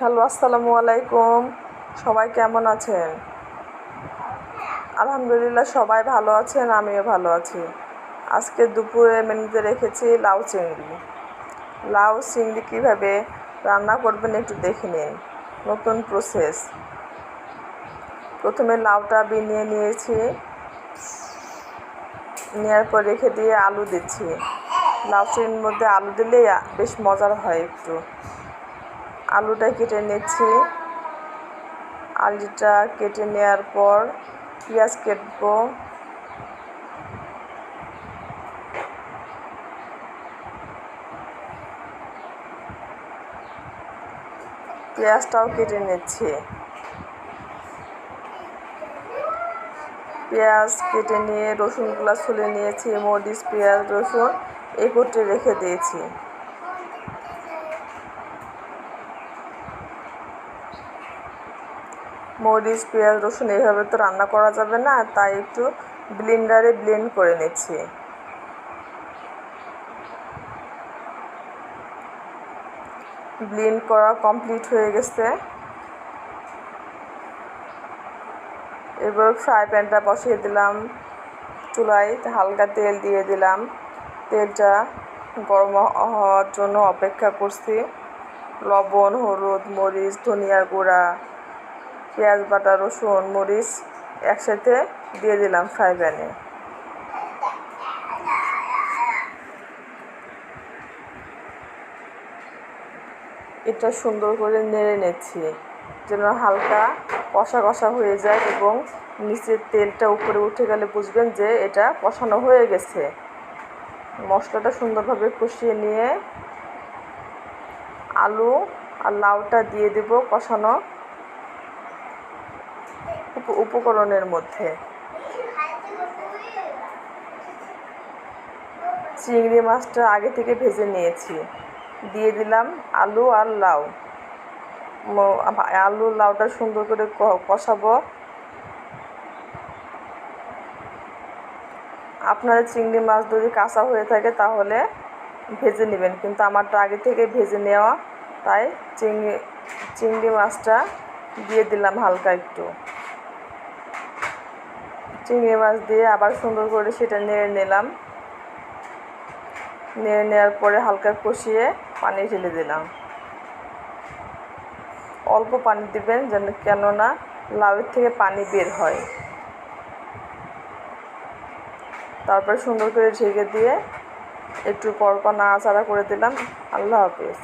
Hello, আসসালামু আলাইকুম। সবাই কেমন আছেন? আলহামদুলিল্লাহ, সবাই ভালো আছেন, আমিও ভালো আছি। আজকে দুপুরে মেনুতে রেখেছি লাউ চিংড়ি। লাউ চিংড়ি কীভাবে রান্না করবেন একটু দেখে নিন। নতুন প্রসেস প্রথমে লাউটা বিনিয়ে নিয়েছি। নেওয়ার পর রেখে দিয়ে আলু দিচ্ছি। লাউ চিংড়ির মধ্যে আলু দিলেই বেশ মজার হয় একটু। আলুটা কেটে নিচ্ছি। আলুটা কেটে নেওয়ার পর পেঁয়াজ কেটবো। পেঁয়াজটাও কেটে নিচ্ছি। পেঁয়াজ কেটে নিয়ে রসুনগুলো ছুলে নিয়েছি, মরিচ, পেঁয়াজ, রসুন একত্রে রেখে দিয়েছি। মরিচ, পেঁয়াজ, রসুন এইভাবে তো রান্না করা যাবে না, তাই একটু ব্লেন্ডারে ব্লেন্ড করে নিচ্ছি। ব্লেন্ড করা কমপ্লিট হয়ে গেছে। এবার ফ্রাই প্যানটা বসিয়ে দিলাম। চুলায় হালকা তেল দিয়ে দিলাম। তেলটা গরম হওয়ার জন্য অপেক্ষা করছি। লবণ, হলুদ, মরিচ, ধনিয়া গুঁড়া। পেঁয়াজ, বাটা, রসুন, মরিচ একসাথে দিয়ে দিলাম ফ্রাই প্যানে এটা সুন্দর করে নেড়ে নিচ্ছি, যেন হালকা কষা কষা হয়ে যায় এবং নিচের তেলটা উপরে উঠে গেলে বুঝবেন যে এটা কষানো হয়ে গেছে। মশলাটা সুন্দরভাবে কষিয়ে নিয়ে আলু আর লাউটা দিয়ে দেব কষানো উপকরণের মধ্যে। চিংড়ি মাছটা আগে থেকে ভেজে নিয়েছি। দিয়ে দিলাম আলু আর লাউ। আলু লাউটা সুন্দর করে কষাবো। আপনাদের চিংড়ি মাছ যদি কাঁচা হয়ে থাকে তাহলে ভেজে নেবেন, কিন্তু আমারটা আগে থেকে ভেজে নেওয়া, তাই চিংড়ি চিংড়ি মাছটা দিয়ে দিলাম হালকা একটু। চিংড়ি মাছ দিয়ে আবার সুন্দর করে সেটা নেড়ে নিলাম। নেড়ে নেওয়ার পরে হালকা কষিয়ে পানি ঢেলে দিলাম। অল্প পানি দিবেন যেন কেননা লাউয়ের থেকে পানি বের হয়। তারপরে সুন্দর করে ঢেকে দিয়ে একটু পরপর নাড়াচাড়া করে দিলাম। আল্লাহ হাফিজ।